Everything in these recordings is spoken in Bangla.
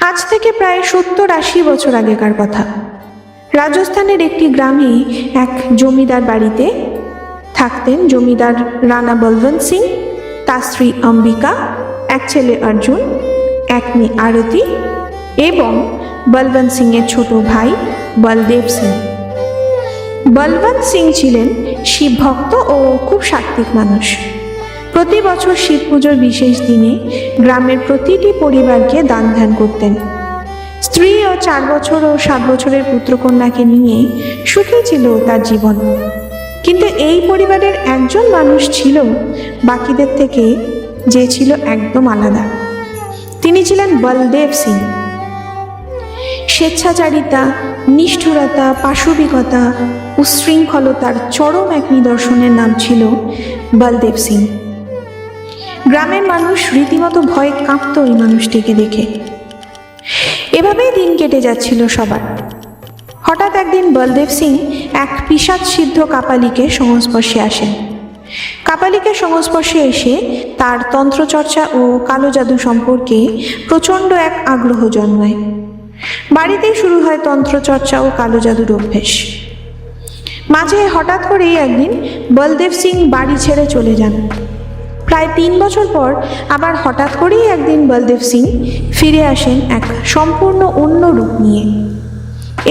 আজ থেকে প্রায় সত্তর আশি বছর আগেকার কথা। রাজস্থানের একটি গ্রামে এক জমিদার বাড়িতে থাকতেন জমিদার রানা বলবন্ত সিং, তার স্ত্রী অম্বিকা, এক ছেলে অর্জুন, এক মেয়ে আরতি এবং বলবন্ত সিংয়ের ছোট ভাই বলদেব সিং। বলবন্ত সিং ছিলেন শিব ভক্ত ও খুব সাত্ত্বিক মানুষ। প্রতি বছর শিব পুজোর বিশেষ দিনে গ্রামের প্রতিটি পরিবারকে দান ধ্যান করতেন। স্ত্রী ও চার বছর ও সাত বছরের পুত্রকন্যাকে নিয়ে সুখী ছিল তার জীবন। কিন্তু এই পরিবারের একজন মানুষ ছিল, বাকিদের থেকে যে ছিল একদম আলাদা। তিনি ছিলেন বলদেব সিং। স্বেচ্ছাচারিতা, নিষ্ঠুরতা, পাশবিকতা উচ্ছৃঙ্খলতার চরম এক নিদর্শনের নাম ছিল বলদেব সিং। গ্রামের মানুষ রীতিমতো ভয়ে কাঁপত ওই মানুষটিকে দেখে। এভাবেই দিন কেটে যাচ্ছিল সবার। হঠাৎ একদিন বলদেব সিং এক পিসাদ সিদ্ধ কাপালিকে সংস্পর্শে আসেন। কাপালিকে সংস্পর্শে এসে তার তন্ত্রচর্চা ও কালো জাদু সম্পর্কে প্রচণ্ড এক আগ্রহ জন্মায়। বাড়িতেই শুরু হয় তন্ত্রচর্চা ও কালো জাদুর অভ্যেস। মাঝে হঠাৎ করেই একদিন বলদেব সিং বাড়ি ছেড়ে চলে যান। প্রায় তিন বছর পর আবার হঠাৎ করেই একদিন বলদেব সিং ফিরে আসেন এক সম্পূর্ণ অন্য রূপ নিয়ে।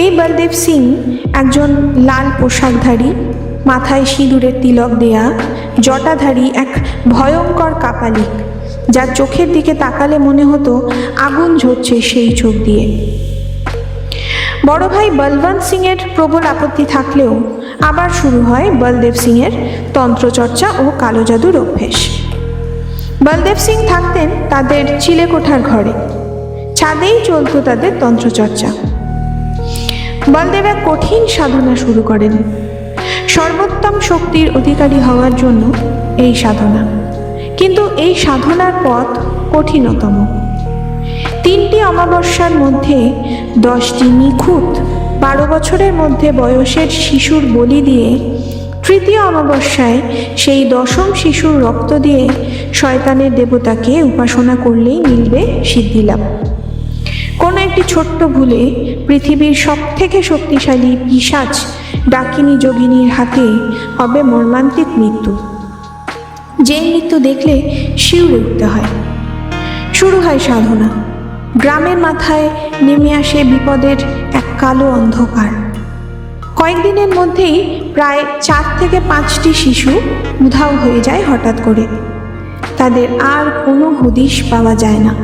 এই বলদেব সিং একজন লাল পোশাকধারী, মাথায় সিঁদুরের তিলক দেয়া, জটাধারী এক ভয়ঙ্কর কাপালিক, যার চোখের দিকে তাকালে মনে হতো আগুন ঝরছে সেই চোখ দিয়ে। বড় ভাই বলবন্ত সিংয়ের প্রবল আপত্তি থাকলেও আবার শুরু হয় বলদেব সিংয়ের তন্ত্রচর্চা ও কালো জাদুর অভ্যেস। বলদেব সিং থাকতেন তাদের চিলেকোঠার ঘরে। ছাদেই চলত তাদের তন্ত্রচর্চা। বলদেব এক কঠিন সাধনা শুরু করেন। সর্বোত্তম শক্তির অধিকারী হওয়ার জন্য এই সাধনা। কিন্তু এই সাধনার পথ কঠিনতম। তিনটি অমাবস্যার মধ্যে দশটি নিখুঁত, বারো বছরের মধ্যে বয়সের শিশুর বলি দিয়ে তৃতীয় অমাবস্যায় সেই দশম শিশুর রক্ত দিয়ে শয়তানের দেবতাকে উপাসনা করলেই মিলবে সিদ্ধিলাভ। কোনো একটি ছোট্ট ভুলে পৃথিবীর সব থেকে শক্তিশালী পিসাচ ডাকিনী যোগিনীর হাতে হবে মর্মান্তিক মৃত্যু। যে মৃত্যু দেখলে শিউরে উঠতে হয়। শুরু হয় সাধনা। গ্রামের মাথায় নেমে আসে বিপদের এক কালো অন্ধকার। কয়েকদিনের মধ্যেই প্রায় চার থেকে পাঁচটি শিশু উধাও হয়ে যায় হঠাৎ করে। তাদের আর কোনো হদিশ পাওয়া যায় না।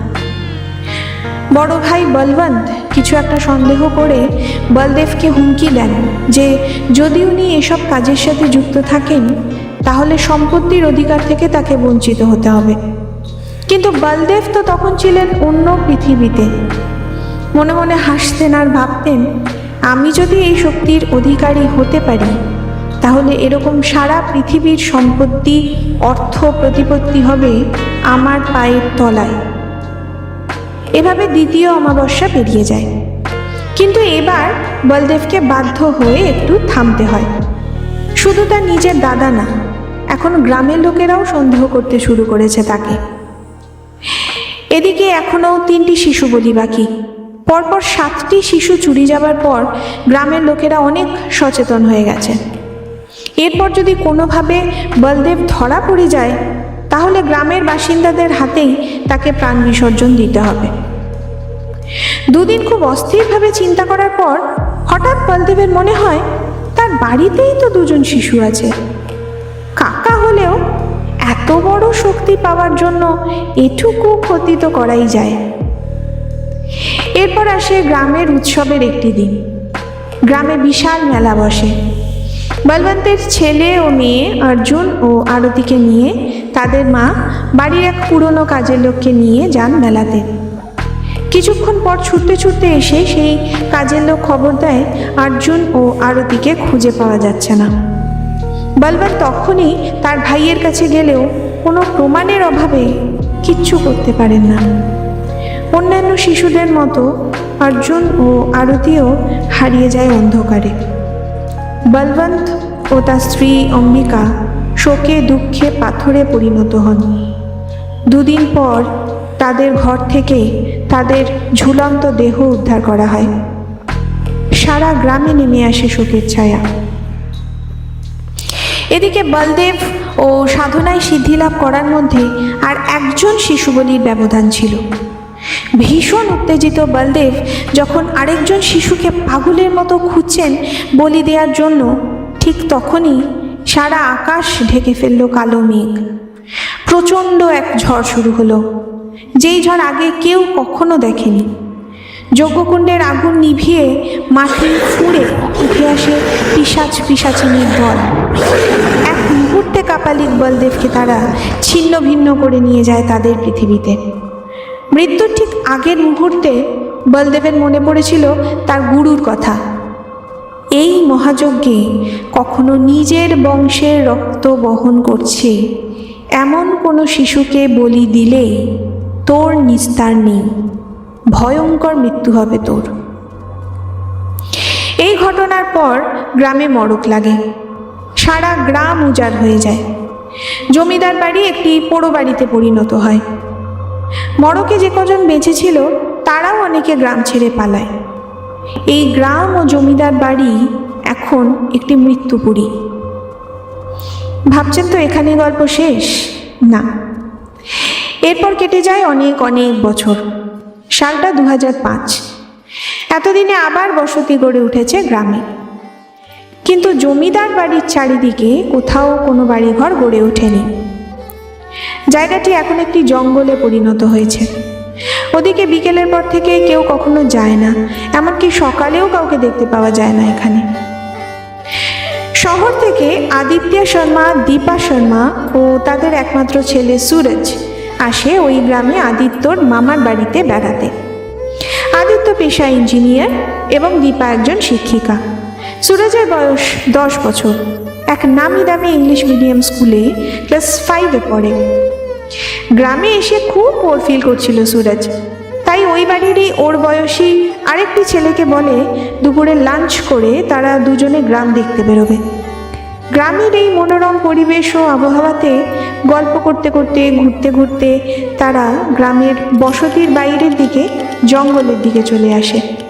বড় ভাই বলবন্ত কিছু একটা সন্দেহ করে বলদেবকে হুমকি দেন যে, যদি উনি এসব কাজের সাথে যুক্ত থাকেন, তাহলে সম্পত্তির অধিকার থেকে তাকে বঞ্চিত হতে হবে। কিন্তু বলদেব তো তখন ছিলেন অন্য পৃথিবীতে। মনে মনে হাসতেন আর ভাবতেন আমি যদি এই শক্তির অধিকারী হতে পারি, তাহলে এরকম সারা পৃথিবীর সম্পত্তি, অর্থ প্রতিপত্তি হবে আমার পায়ের তলায়। এভাবে দ্বিতীয় অমাবস্যা পেরিয়ে যায়। কিন্তু এবার বলদেবকে বাধ্য হয়ে একটু থামতে হয়। শুধু তার নিজের দাদা না, এখন গ্রামের লোকেরাও সন্দেহ করতে শুরু করেছে তাকে। এদিকে এখনও তিনটি শিশু বলি বাকি। পরপর সাতটি শিশু চুরি যাবার পর গ্রামের লোকেরা অনেক সচেতন হয়ে গেছে। এরপর যদি কোনোভাবে বলদেব ধরা পড়ে যায়, তাহলে গ্রামের বাসিন্দাদের হাতেই তাকে প্রাণ বিসর্জন দিতে হবে। দুদিন খুব অস্থিরভাবে চিন্তা করার পর হঠাৎ বলদেবের মনে হয়, তার বাড়িতেই তো দুজন শিশু আছে। কাকা হলেও এত বড় শক্তি পাওয়ার জন্য এটুকু ক্ষতি তো করাই যায়। এরপর আসে গ্রামের উৎসবের একটি দিন। গ্রামে বিশাল মেলা বসে। বলবন্তের ছেলে ও মেয়ে অর্জুন ও আরতিকে নিয়ে তাদের মা বাড়ির এক পুরনো কাজের লোককে নিয়ে যান মেলাতে। কিছুক্ষণ পর ছুটতে ছুটতে এসে সেই কাজের লোক খবর দেয় অর্জুন ও আরতিকে খুঁজে পাওয়া যাচ্ছে না। বলবন্ত তখনই তার ভাইয়ের কাছে গেলেও কোনো প্রমাণের অভাবে কিচ্ছু করতে পারেন না। অন্যান্য শিশুদের মতো অর্জুন ও আরতিও হারিয়ে যায় অন্ধকারে। বলবন্ত ও তার স্ত্রী অম্বিকা শোকে দুঃখে পাথরে পরিণত হন। দুদিন পর তাদের ঘর থেকে তাদের ঝুলন্ত দেহ উদ্ধার করা হয়। সারা গ্রামে নেমে আসে শোকের ছায়া। এদিকে বলদেব ও সাধনায় সিদ্ধিলাভ করার মধ্যে আর একজন শিশু বলির ব্যবধান ছিল। ভীষণ উত্তেজিত বলদেব যখন আরেকজন শিশুকে পাগলের মতো খুঁজছেন বলি দেওয়ার জন্য, ঠিক তখনই সারা আকাশ ঢেকে ফেলল কালো মেঘ। প্রচণ্ড এক ঝড় শুরু হলো। যেই ঝড় আগে কেউ কখনো দেখেনি। যজ্ঞকুণ্ডের আগুন নিভিয়ে মাটি ফুঁড়ে উঠে আসে পিসাচ পিসাচিনীর দল। এক মুহূর্তে কাপালিক বলদেবকে তারা ছিন্ন ভিন্ন করে নিয়ে যায় তাদের পৃথিবীতে। মৃত্যুর ঠিক আগের মুহূর্তে বলদেবের মনে পড়েছিল তার গুরুর কথা। এই মহাযজ্ঞে কখনো নিজের বংশের রক্ত বহন করছে। এমন কোনো শিশুকে বলি দিলে তোর নিস্তার নেই। ভয়ঙ্কর মৃত্যু হবে তোর। এই ঘটনার পর গ্রামে মড়ক লাগে। সারা গ্রাম উজাড় হয়ে যায়। জমিদার বাড়ি একটি পোড়ো বাড়িতে পরিণত হয়। মড়কে যে কজন বেঁচে ছিল, তারাও অনেকে গ্রাম ছেড়ে পালায়। এই গ্রাম ও জমিদার বাড়ি এখন একটি মৃত্যুপুরী। ভাবছেন তো এখানে গল্প শেষ? না। এরপর কেটে যায় অনেক অনেক বছর। সালটা দু হাজার পাঁচ। এতদিনে আবার বসতি গড়ে উঠেছে গ্রামে। কিন্তু জমিদার বাড়ির চারিদিকে কোথাও কোনো বাড়িঘর গড়ে ওঠেনি। জায়গাটি এখন একটি জঙ্গলে পরিণত হয়েছে। ওদিকে বিকেলের পর থেকে কেউ কখনো যায় না, এমনকি সকালেও কাউকে দেখতে পাওয়া যায় না এখানে। শহর থেকে আদিত্য শর্মা, দীপা শর্মা ও তাদের একমাত্র ছেলে সুরজ আসে ওই গ্রামে আদিত্যর মামার বাড়িতে বেড়াতে। আদিত্য পেশা ইঞ্জিনিয়ার এবং দীপা একজন শিক্ষিকা। সুরজের বয়স দশ বছর। এক নামি দামি ইংলিশ মিডিয়াম স্কুলে ক্লাস ফাইভে পড়ে। গ্রামে এসে খুব বোর ফিল করছিল সুরজ। তাই ওই বাড়িরই ওর বয়সী আরেকটি ছেলেকে বলে, দুপুরে লাঞ্চ করে তারা দুজনে গ্রাম দেখতে বেরোবে। গ্রামের এই মনোরম পরিবেশ ও আবহাওয়াতে গল্প করতে করতে, ঘুরতে ঘুরতে তারা গ্রামের বসতির বাইরের দিকে জঙ্গলের দিকে চলে আসে।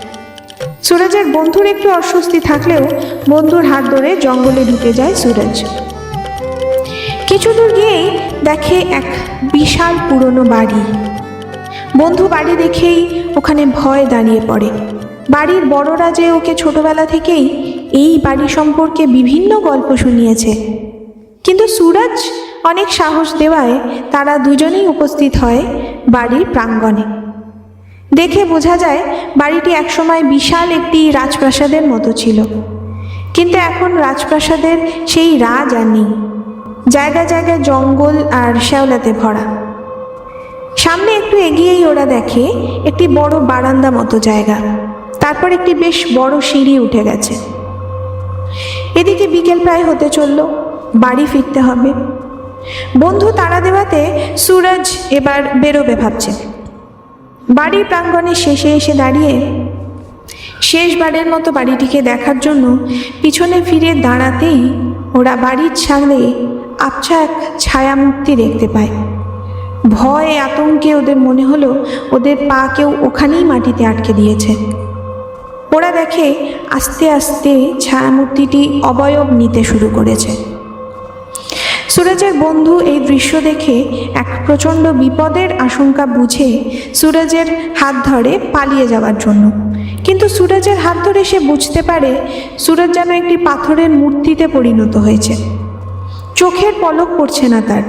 সুরজের বন্ধুর একটু অস্বস্তি থাকলেও বন্ধুর হাত ধরে জঙ্গলে ঢুকে যায় সুরজ। কিছু দূর গিয়েই দেখে এক বিশাল পুরনো বাড়ি। বন্ধু বাড়ি দেখেই ওখানে ভয় দাঁড়িয়ে পড়ে। বাড়ির বড়রা যে ওকে ছোটবেলা থেকেই এই বাড়ি সম্পর্কে বিভিন্ন গল্প শুনিয়েছে। কিন্তু সুরজ অনেক সাহস দেওয়ায় তারা দুজনেই উপস্থিত হয় বাড়ির প্রাঙ্গণে। দেখে বোঝা যায় বাড়িটি একসময় বিশাল একটি রাজপ্রাসাদের মতো ছিল। কিন্তু এখন রাজপ্রাসাদের সেই রাজ আর নেই। জায়গা জায়গায় জঙ্গল আর শ্যাওলাতে ভরা। সামনে একটু এগিয়েই ওরা দেখে একটি বড় বারান্দা মতো জায়গা। তারপর একটি বেশ বড় সিঁড়ি উঠে গেছে। এদিকে বিকেল প্রায় হতে চলল, বাড়ি ফিরতে হবে। বন্ধু তাড়া দেওয়াতে সুরজ এবার বেরোবে ভাবছে। বাড়ির প্রাঙ্গণের শেষে এসে দাঁড়িয়ে শেষবারের মতো বাড়িটিকে দেখার জন্য পিছনে ফিরে দাঁড়াতেই ওরা বাড়ির ছাদে আবছা এক ছায়ামূর্তি দেখতে পায়। ভয়ে আতঙ্কে ওদের মনে হলো ওদের পা কেউ ওখানেই মাটিতে আটকে দিয়েছে। ওরা দেখে আস্তে আস্তে ছায়ামূর্তিটি অবয়ব নিতে শুরু করেছে। সুরজের বন্ধু এই দৃশ্য দেখে এক প্রচণ্ড বিপদের আশঙ্কা বুঝে সুরজের হাত ধরে পালিয়ে যাওয়ার জন্য। কিন্তু সুরজের হাত ধরে সে বুঝতে পারে সুরজ যেন একটি পাথরের মূর্তিতে পরিণত হয়েছে। চোখের পলক পড়ছে না তার।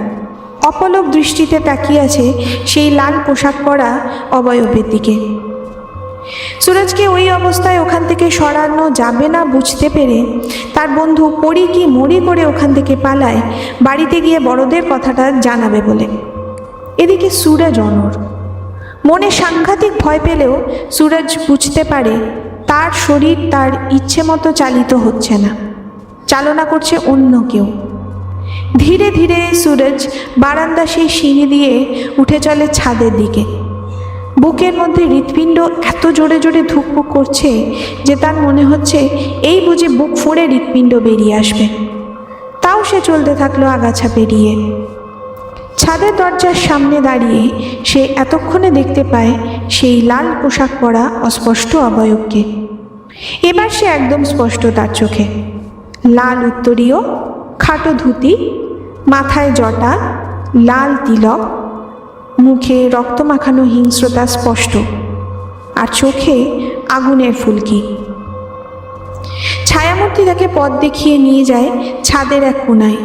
অপলক দৃষ্টিতে তাকিয়ে আছে সেই লাল পোশাক পরা অবয়বের দিকে। সুরজকে ওই অবস্থায় ওখান থেকে সরানো যাবে না বুঝতে পেরে তার বন্ধু পড়ি কি মরি করে ওখান থেকে পালায়, বাড়িতে গিয়ে বড়দের কথাটা জানাবে বলে। এদিকে সুরজ অনর মনে সাংঘাতিক ভয় পেলেও সুরজ বুঝতে পারে তার শরীর তার ইচ্ছে মতো চালিত হচ্ছে না। চালনা করছে অন্য কেউ। ধীরে ধীরে সুরজ বারান্দা সেই সিঁড়ি দিয়ে উঠে চলে ছাদের দিকে। বুকের মধ্যে হৃৎপিণ্ড এত জোরে জোরে ধুকপুক করছে যে তার মনে হচ্ছে এই বুঝে বুক ফুঁড়ে হৃৎপিণ্ড বেরিয়ে আসবে। তাও সে চলতে থাকল আগাছা পেরিয়ে। ছাদের দরজার সামনে দাঁড়িয়ে সে এতক্ষণে দেখতে পায় সেই লাল পোশাক পরা অস্পষ্ট অবয়বকে। এবার সে একদম স্পষ্ট তার চোখে। লাল উত্তরীয়, খাটো ধুতি, মাথায় জটা, লাল তিলক মুখে রক্ত মাখানো হিংস্রতা স্পষ্ট, আর চোখে আগুনের ফুলকি। ছায়ামূর্তি তাকে পথ দেখিয়ে নিয়ে যায় ছাদের এক কোনায়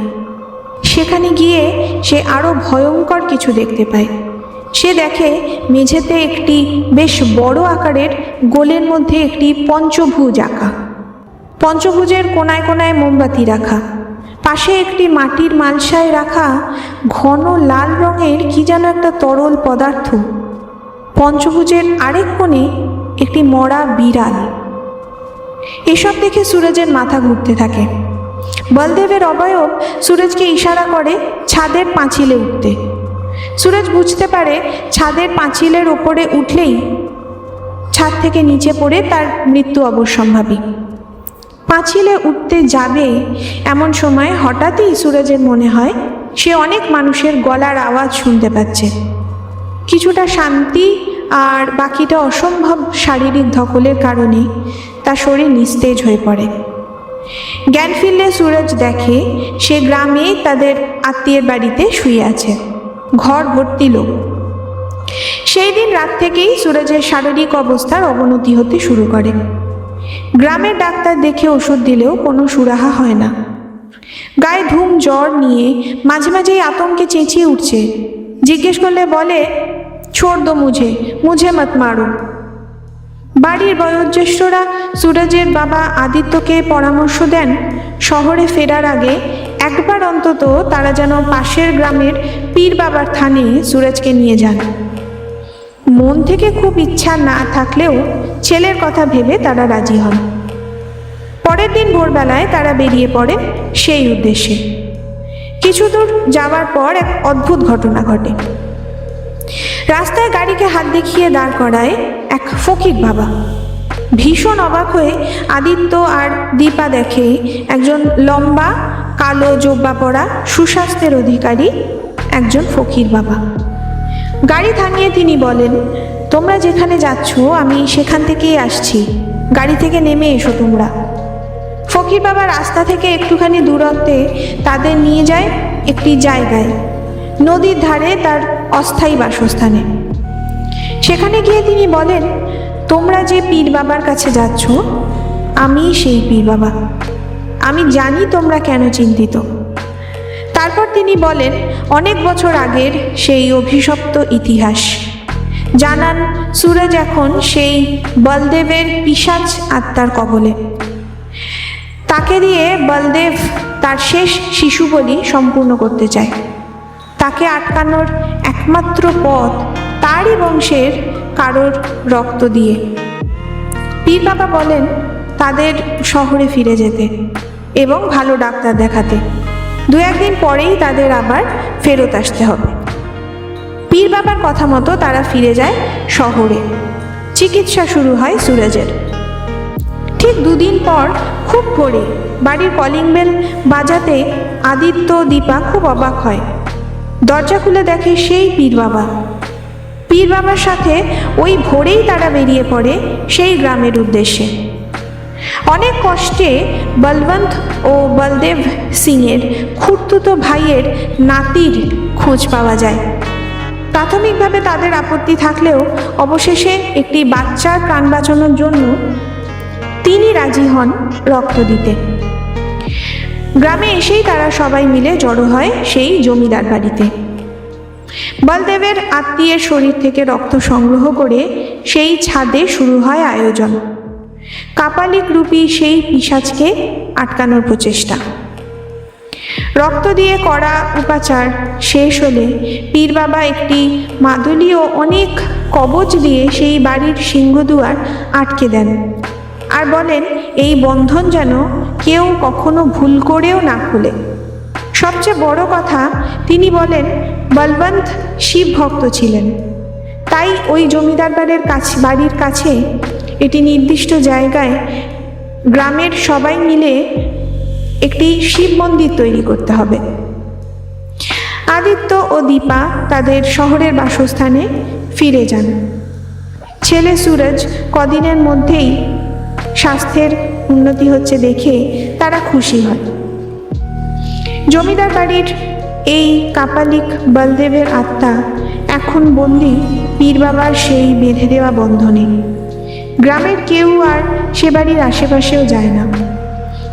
সেখানে গিয়ে সে আরও ভয়ঙ্কর কিছু দেখতে পায়। সে দেখে মেঝেতে একটি বেশ বড় আকারের গোলের মধ্যে একটি পঞ্চভুজ আঁকা। পঞ্চভুজের কোনায় কোনায় মোমবাতি রাখা। পাশে একটি মাটির মালসায় রাখা ঘন লাল রঙের কি যেন একটা তরল পদার্থ। পঞ্চভুজের আরেক কোণে একটি মরা বিড়াল। এসব দেখে সুরজের মাথা ঘুরতে থাকে। বলদেবের অবয়ব সুরজকে ইশারা করে ছাদের পাঁচিলে উঠতে। সুরজ বুঝতে পারে ছাদের পাঁচিলের ওপরে উঠলেই ছাদ থেকে নিচে পড়ে তার মৃত্যু অবশ্যম্ভাবী। পাঁচিলে উঠতে যাবে এমন সময় হঠাৎই সুরজের মনে হয়, সে অনেক মানুষের গলার আওয়াজ শুনতে পাচ্ছে। কিছুটা শান্তি আর বাকিটা অসম্ভব শারীরিক ধকলের কারণে তার শরীর নিস্তেজ হয়ে পড়ে। জ্ঞান ফিরলে সুরজ দেখে, সে গ্রামে তাদের আত্মীয়ের বাড়িতে শুয়ে আছে, ঘর ভর্তি লোক। সেই দিন রাত থেকেই সুরজের শারীরিক অবস্থার অবনতি হতে শুরু করে। গ্রামের ডাক্তার দেখে ওষুধ দিলেও কোনো সুরাহা হয় না। গায়ে ধুম, জ্বর নিয়ে মাঝে মাঝেই আতঙ্কে চেঁচিয়ে উঠছে। জিজ্ঞেস করলে বলে, ছোড় দো মুঝে মুঝে মত মারো। বাড়ির বয়োজ্যেষ্ঠরা সুরজের বাবা আদিত্যকে পরামর্শ দেন, শহরে ফেরার আগে একবার অন্তত তারা যেন পাশের গ্রামের পীর বাবার থানে সুরজকে নিয়ে যান। মন থেকে খুব ইচ্ছা না থাকলেও ছেলের কথা ভেবে তারা রাজি হন। পরের দিন ভোরবেলায় তারা বেরিয়ে পড়ে সেই উদ্দেশ্যে। কিছু দূর যাওয়ার পর এক অদ্ভুত ঘটনা ঘটে। রাস্তায় গাড়িকে হাত দেখিয়ে দাঁড় করায় এক ফকির বাবা। ভীষণ অবাক হয়ে আদিত্য আর দীপা দেখে একজন লম্বা, কালো, জোব্বা পরা, সুস্বাস্থ্যের অধিকারী একজন ফকির বাবা। গাড়ি থামিয়ে তিনি বলেন, তোমরা যেখানে যাচ্ছ, আমি সেখান থেকেই আসছি। গাড়ি থেকে নেমে এসো তোমরা। ফকির বাবা রাস্তা থেকে একটুখানি দূরত্বে তাদের নিয়ে যায় একটি জায়গায়, নদীর ধারে তার অস্থায়ী বাসস্থানে। সেখানে গিয়ে তিনি বলেন, তোমরা যে পীর বাবার কাছে যাচ্ছ, আমি সেই পীর বাবা। আমি জানি তোমরা কেন চিন্তিত। তিনি বলেন, অনেক বছর আগের সেই অভিশপ্ত ইতিহাস। জানান, সুরজ এখন সেই বলদেবের পিসাচ আত্মার কবলে। তাকে দিয়ে বলদেব তার শেষ শিশু বলি সম্পূর্ণ করতে চায়। তাকে আটকানোর একমাত্র পথ তারই বংশের কারোর রক্ত দিয়ে। পীর বাবা বলেন, তাদের শহরে ফিরে যেতে এবং ভালো ডাক্তার দেখাতে। দু একদিন পরেই তাদের আবার ফেরত আসতে হবে। পীর বাবার কথা মতো তারা ফিরে যায় শহরে। চিকিৎসা শুরু হয় সুরজের। ঠিক দুদিন পর খুব ভোরে বাড়ির কলিং বেল বাজাতে আদিত্য, দীপা খুব অবাক হয়। দরজা খুলে দেখে সেই পীর বাবা। পীর বাবার সাথে ওই ভোরেই তারা বেরিয়ে পড়ে সেই গ্রামের উদ্দেশ্যে। অনেক কষ্টে বলবন্ত ও বলদেব সিংয়ের খুঁড়তুতো ভাইয়ের নাতির খোঁজ পাওয়া যায়। প্রাথমিকভাবে তাদের আপত্তি থাকলেও অবশেষে একটি বাচ্চার প্রাণ বাঁচানোর জন্য তিনি রাজি হন রক্ত দিতে। গ্রামে এসেই তারা সবাই মিলে জড়ো হয় সেই জমিদার বাড়িতে। বলদেবের আত্মীয়ের শরীর থেকে রক্ত সংগ্রহ করে সেই ছাদে শুরু হয় আয়োজন। কাপালিক রূপী সেই পিসাজকে আটকানোর প্রচেষ্টা। রক্ত দিয়ে করা উপাচার শেষ হলে পীর বাবা একটি মাদুলি ও অনেক কবচ দিয়ে সেই বাড়ির সিংহদুয়ার আটকে দেন আর বলেন, এই বন্ধন যেন কেউ কখনো ভুল করেও না খুলে সবচেয়ে বড় কথা, তিনি বলেন, বলবন্ত শিব ভক্ত ছিলেন। তাই ওই জমিদার বাড়ির কাছে বাড়ির কাছে এটি নির্দিষ্ট জায়গায় গ্রামের সবাই মিলে একটি শিব মন্দির তৈরি করতে হবে। আদিত্য ও দীপা তাদের শহরের বাসস্থানে ফিরে যান। ছেলে সুরজ কদিনের মধ্যেই স্বাস্থ্যের উন্নতি হচ্ছে দেখে তারা খুশি হয়। জমিদার বাড়ির এই কাপালিক বলদেবের আত্মা এখন বন্দি পীর বাবার সেই বেঁধে দেওয়া বন্ধনে গ্রামের কেউ আর সে বাড়ির আশেপাশেও যায় না।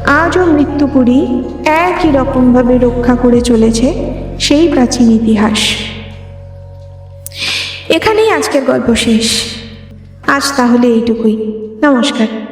আজও মৃত্যুপুরী একই রকমভাবে রক্ষা করে চলেছে সেই প্রাচীন ইতিহাস। এখানেই আজকের গল্প শেষ। আজ তাহলে এইটুকুই। নমস্কার।